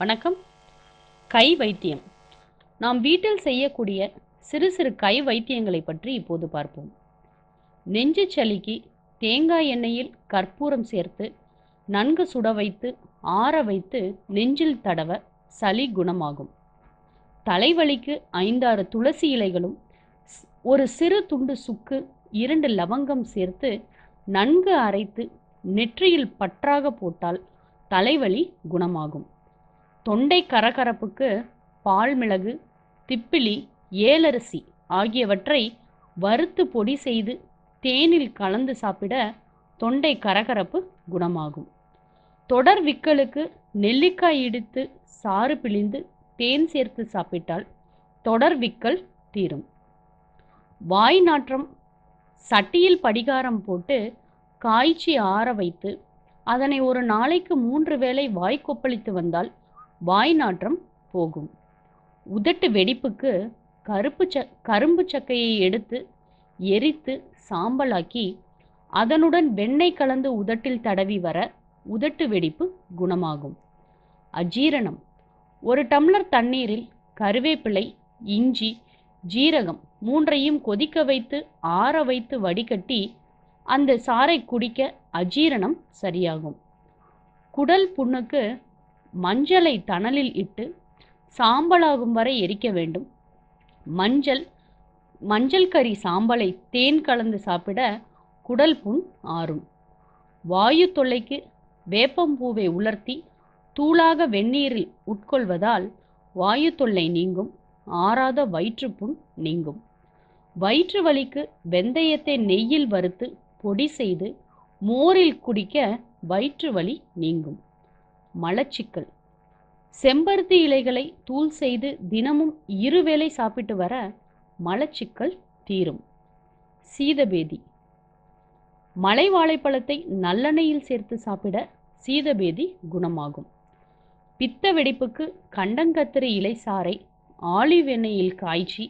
வணக்கம். கை வைத்தியம். நாம் வீட்டில் செய்யக்கூடிய சிறு சிறு கை வைத்தியங்களை பற்றி இப்போது பார்ப்போம். நெஞ்சு சளிக்கு தேங்காய் எண்ணெயில் கற்பூரம் சேர்த்து நன்கு சுட வைத்து ஆற வைத்து நெஞ்சில் தடவ சளி குணமாகும். தலைவலிக்கு ஐந்தாறு துளசி இலைகளும் ஒரு சிறு துண்டு சுக்கு இரண்டு லவங்கம் சேர்த்து நன்கு அரைத்து நெற்றியில் பற்றாக போட்டால் தலைவலி குணமாகும். தொண்டை கரகரப்புக்கு பால் மிளகு திப்பிலி ஏலரிசி ஆகியவற்றை வறுத்து பொடி செய்து தேனில் கலந்து சாப்பிட தொண்டை கரகரப்பு குணமாகும். தொடர் விக்கலுக்கு நெல்லிக்காய் இடித்து சாறு பிழிந்து தேன் சேர்த்து சாப்பிட்டால் தொடர் விக்கல் தீரும். வாய் நாற்றம் சட்டியில் படிகாரம் போட்டு காய்ச்சி ஆற வைத்து அதனை ஒரு நாளைக்கு மூன்று வேளை வாய் கொப்பளித்து வந்தால் வாய் நாற்றம் போகும். உதட்டு வெடிப்புக்கு கருப்பு ச கரும்பு சக்கையை எடுத்து எரித்து சாம்பலாக்கி அதனுடன் வெண்ணெய் கலந்து உதட்டில் தடவி வர உதட்டு வெடிப்பு குணமாகும். அஜீரணம். ஒரு டம்ளர் தண்ணீரில் கருவேப்பிலை இஞ்சி ஜீரகம் மூன்றையும் கொதிக்க வைத்து ஆற வைத்து வடிகட்டி அந்த சாறை குடிக்க அஜீரணம் சரியாகும். குடல் புண்ணுக்கு மஞ்சளை தணலில் இட்டு சாம்பலாகும் வரை எரிக்க வேண்டும். மஞ்சள் மஞ்சள் கறி சாம்பலை தேன் கலந்து சாப்பிட குடல் புண் ஆறும். வாயு தொல்லைக்கு வேப்பம்பூவை உலர்த்தி தூளாக வெந்நீரில் உட்கொள்வதால் வாயு தொல்லை நீங்கும் ஆறாத வயிற்றுப்புண் நீங்கும். வயிற்று வலிக்கு வெந்தயத்தை நெய்யில் வறுத்து பொடி செய்து மோரில் குடிக்க வயிற்று வலி நீங்கும். மலச்சிக்கல். செம்பருத்தி இலைகளை தூள் செய்து தினமும் இருவேளை சாப்பிட்டு வர மலச்சிக்கல் தீரும். சீதபேதி. மலை வாழைப்பழத்தை நல்லெண்ணெயில் சேர்த்து சாப்பிட சீதபேதி குணமாகும். பித்த வெடிப்புக்கு கண்டங்கத்திரி இலை சாறை ஆலிவ் எண்ணெயில் காய்ச்சி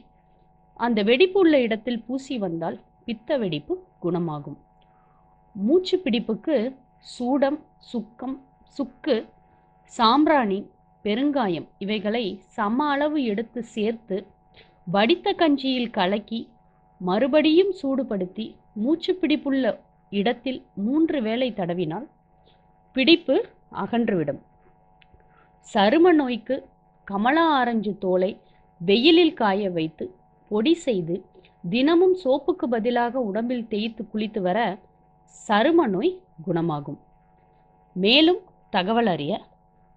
அந்த வெடிப்பு உள்ள இடத்தில் பூசி வந்தால் பித்த வெடிப்பு குணமாகும். மூச்சு பிடிப்புக்கு சூடம் சுக்கம் சுக்கு சாம்பிராணி பெருங்காயம் இவைகளை சம அளவு எடுத்து சேர்த்து வடித்த கஞ்சியில் கலக்கி மறுபடியும் சூடுபடுத்தி மூச்சு பிடிப்புள்ள இடத்தில் மூன்று வேளை தடவினால் பிடிப்பு அகன்றுவிடும். சரும நோய்க்கு கமலா ஆரஞ்சு தோலை வெயிலில் காய வைத்து பொடி செய்து தினமும் சோப்புக்கு பதிலாக உடம்பில் தேய்த்து குளித்து வர சரும நோய் குணமாகும். மேலும் தகவல் அறிய